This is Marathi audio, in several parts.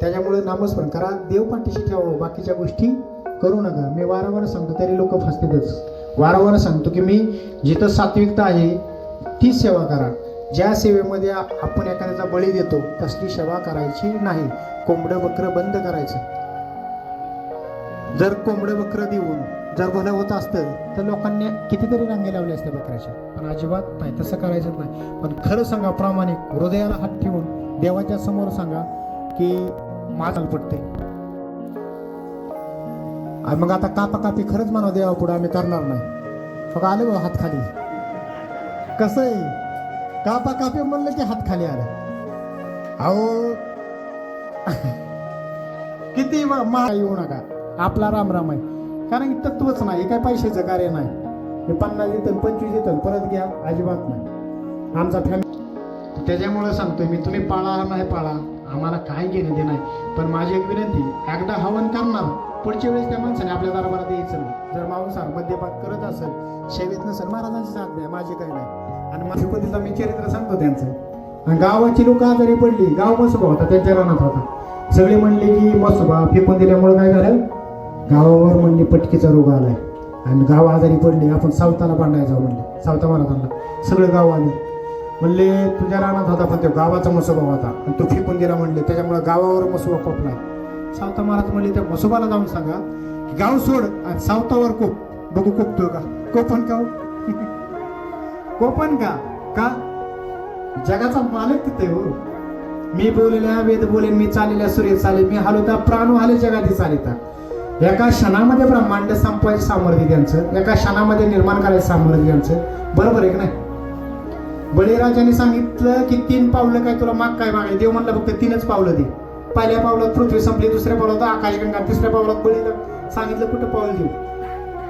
त्याच्यामुळे नामस्मरण करा. देव पाठीशी ठेवा. बाकीच्या गोष्टी करू नका. मी वारंवार सांगतो तरी लोक फसतेतच. वारंवार सांगतो की मी जिथं सात्विकता आहे तीच सेवा करा. ज्या सेवेमध्ये आपण एखाद्याचा बळी देतो तसली सेवा करायची नाही. कोंबडं बकरं बंद करायचं. जर कोंबडं बकरं देऊन जर भलं होत असतं तर लोकांनी कितीतरी रांगे लावले असते बकऱ्याच्या पण अजिबात नाही. तसं करायचं नाही. पण खरं सांगा प्रामाणिक हृदयाला हात ठेवून देवाच्या समोर सांगा की माझं पडते. आणि मग आता कापा कापी खरंच म्हणा देवा पुढे आम्ही करणार नाही. फक्त आले बा हात खाली. कसं आहे? कापा कापी म्हणलं की हात खाली आला. अहो. किती महा येऊ नका. आपला राम राम आहे. कारण की तत्वच नाही काय पैशाचं कार्य नाही. हे पन्नास येतं पंचवीस येतं परत घ्या अजिबात नाही. आमचा फॅमिली त्याच्यामुळे सांगतोय मी तुम्ही पाळा नाही पाळा. आम्हाला काय घेणं ते नाही. पण माझी एक विनंती एकदा हवन करणार पुढच्या वेळेस त्या माणसाने आपल्या दरबारात यायचं नाही. जर माणूस मद्यपात करत असेल शेवीत नसेल महाराजांची साथ नाही माझी काही नाही. आणि माझ्या मी चरित्र सांगतो त्यांचं. आणि गावाची लोक आजारी पडली गाव मसोबा होता त्यांच्या रानात होता. सगळे म्हणले की मसोबा फेकून दिल्यामुळे काय झालं? गावावर म्हणले पटकीचा रोग आलाय. आणि गाव आजारी पडले आपण सावताला बांधायचा म्हणले सावता महाराजांना. सगळं गाव आले. म्हणले तुझ्या रानात होता पण तो गावाचा मसोबा होता. आणि तो फेकून दिला म्हणले त्याच्यामुळे गावावर मसोबा कोपला सावता महाराज म्हणले त्या मसोबाला जाऊन सांगा की गाव सोड आणि सावतावर कोप. बघू कोपतोय का? कोपन का हो? कोपन का? का? जगाचा मालक तिथे हो. मी बोललेल्या वेद बोलेन मी चाललेल्या सूर्य चाले मी हलवता प्राण हाले जगाची चालिता एका क्षणामध्ये ब्रह्मांड संपवायचं सामर्थ्य त्यांचं एका क्षणामध्ये निर्माण करायचं सामर्थ्य त्यांचं. बरोबर आहे की नाही? बळीराजाने सांगितलं की तीन पावलं काय तुला माग काय मागाय देव म्हटलं फक्त तीनच पावलं दे. पहिल्या पावलात पृथ्वी संपली दुसऱ्या पावलात आकाशगंगा तिसऱ्या पावलात बळीला सांगितलं कुठं पाऊल देऊ?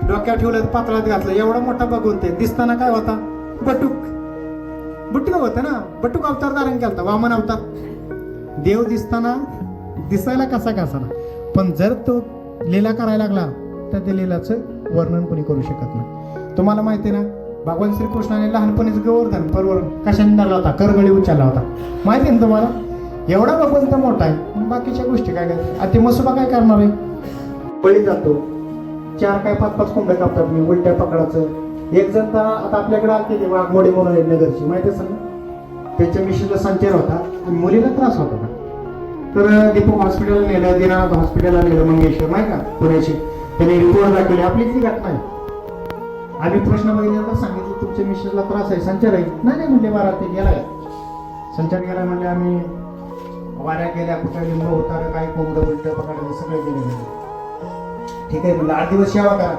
डोक्यावर ठेवलं पातळात घातलं. एवढा मोठा बघून ते दिसताना काय होता? बटूक. बटूक होतं ना? बटूक अवतार धारण केलता वामन अवतार. देव दिसताना दिसायला कसा कसा ना पण जर तो लीला करायला लागला तर त्या लीलाचं वर्णन कोणी करू शकत नाही. तुम्हाला माहिती आहे ना भगवान श्रीकृष्णाने लहानपणीच गोवर्धन परवर कशाने धरला होता? करगळी उचलला होता. माहिती आहे ना तुम्हाला? एवढा भगवंत मोठा आहे. बाकीच्या गोष्टी काय करतात आता ते मसोबा काय करणार आहे? बळी जातो. चार काय पाच पाच कोंबड्या कापतात. मी उलट्या पकडाचं. एक जण तर आता आपल्याकडे आलते ते वाघमोडे म्हणून आहेत नगरची. माहिती असेल ना? त्याच्या मिशीला संचार होता. आणि मुलीला त्रास होता का? तर दीपक हॉस्पिटलला नेलं. दिनानाथ हॉस्पिटलला नेलं मंगेश्वर. नाही का? पुण्याची. त्याने रिपोर्ट दाखवले. आपलीच ती घटना आहे. आम्ही प्रश्न बघितल्यानंतर सांगितलं तुमच्या मिसेसला त्रास आहे. संचार आहे. नाही नाही म्हणले बारा ते गेलाय. संचार गेला म्हणजे आम्ही वाऱ्या गेल्या कुठं लिंब होता काय कोंबडं उलटं पकडलं सगळं गेले. ठीक आहे म्हणलं आठ दिवस सेवा करा.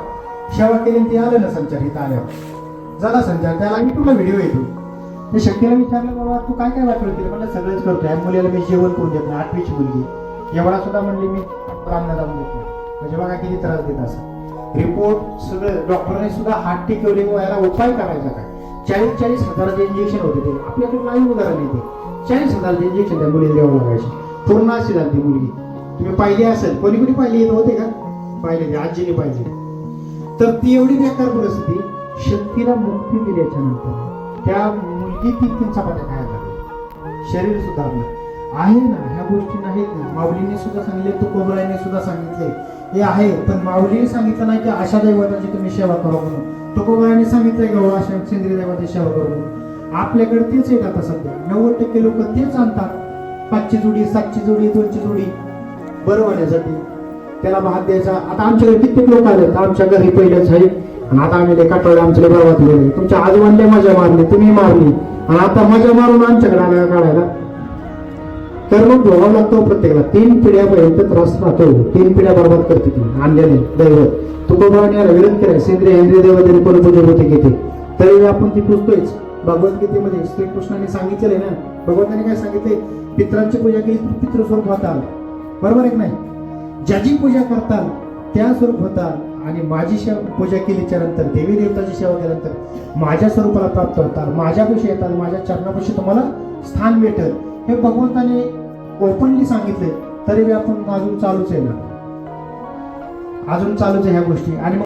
सेवा केली ते आलं ना संचार इथं आल्यावर. झाला संचार त्याला मी तुला व्हिडिओ येतो मी शक्तीला विचारलं बाबा तू काय काय वाटलं केलं म्हणलं सगळंच करतो या मुलीला मी जेवण करून देत नाही आठवीची मुलगी एवढा सुद्धा म्हणली मी ब्राह्मणा जाऊन देत नाही. म्हणजे बघा किती त्रास देत असं रिपोर्ट सगळं डॉक्टरांनी सुद्धा हात टिकवले व याला उपाय करायचा काय? चाळीस चाळीस हजाराचे इंजेक्शन होते ते. आपल्याकडे नाही उदाहरण येते चाळीस हजाराचे इंजेक्शन त्या मुलीला द्यावं लागायचे. पूर्ण अशी झाली ती मुलगी. तुम्ही पाहिली असेल कोणी कोणी पाहिली येत होते का? पाहिले ते आजीने पाहिजे तर ती एवढी बेकार परिस्थिती शक्तीला मुक्ती दिल्याच्या नंतर त्या मुलगी ती तीन चपात्या खायला लागली. शरीर सुधारलं. आहे ना ह्या गोष्टी नाहीत. ना माऊलीने सुद्धा सांगितले तुकोबराने सुद्धा सांगितले. हे आहे पण माऊलीने सांगितलं नाही की अशा दैवताची तुम्ही सेवा करा म्हणून. तुकोबराने सांगितलंय का अशा सेंद्रिय दैवताची सेवा करू म्हणून. आपल्याकडे तेच येत आता सध्या. नव्वद टक्के लोक तेच आणतात. पाचची जोडी सातची जोडी दोनची जोडी. बरं होण्यासाठी. त्याला भात द्यायचा. आता आमच्याकडे कित्येक लोक आले आमच्या घरी पहिलेच आहे. आणि आता आम्ही ते काटवले आमचे बरबाद गेले तुमच्या आजोबांनी मजा मारली तुम्ही मारली. आणि आता मजा मारून आमच्याकडे आल्या काढायला तर मग भोगावा लागतो प्रत्येकाला तीन पिढ्यापर्यंत त्रास राहतो. तीन पिढ्या बरबाद करते ती आणल्याने दैवत. तुकोबा आणि विरोध केला. सेंद्रिय इंद्रिय देवतेने कोण पूजन होते घेते तरी आपण ती पुजतोयच. भगवद्गीतेमध्ये श्रीकृष्णाने सांगितलेलं आहे ना? भगवंताने काय सांगितले पित्रांची पूजा केली तर पितृस्वरूप होता. बरोबर आहे नाही? ज्याची पूजा करताल त्या स्वरूप होता. आणि माझी सेवा पूजा केलीच्या नंतर देवी देवताची सेवा केल्यानंतर माझ्या स्वरूपाला प्राप्त होताल माझ्यापाशी येतात माझ्या चरणापाशी तुम्हाला स्थान भेटल. हे भगवंताने ओपनली सांगितले तरी बी आपण अजून चालूच आहे ना. अजून चालूच आहे ह्या गोष्टी. आणि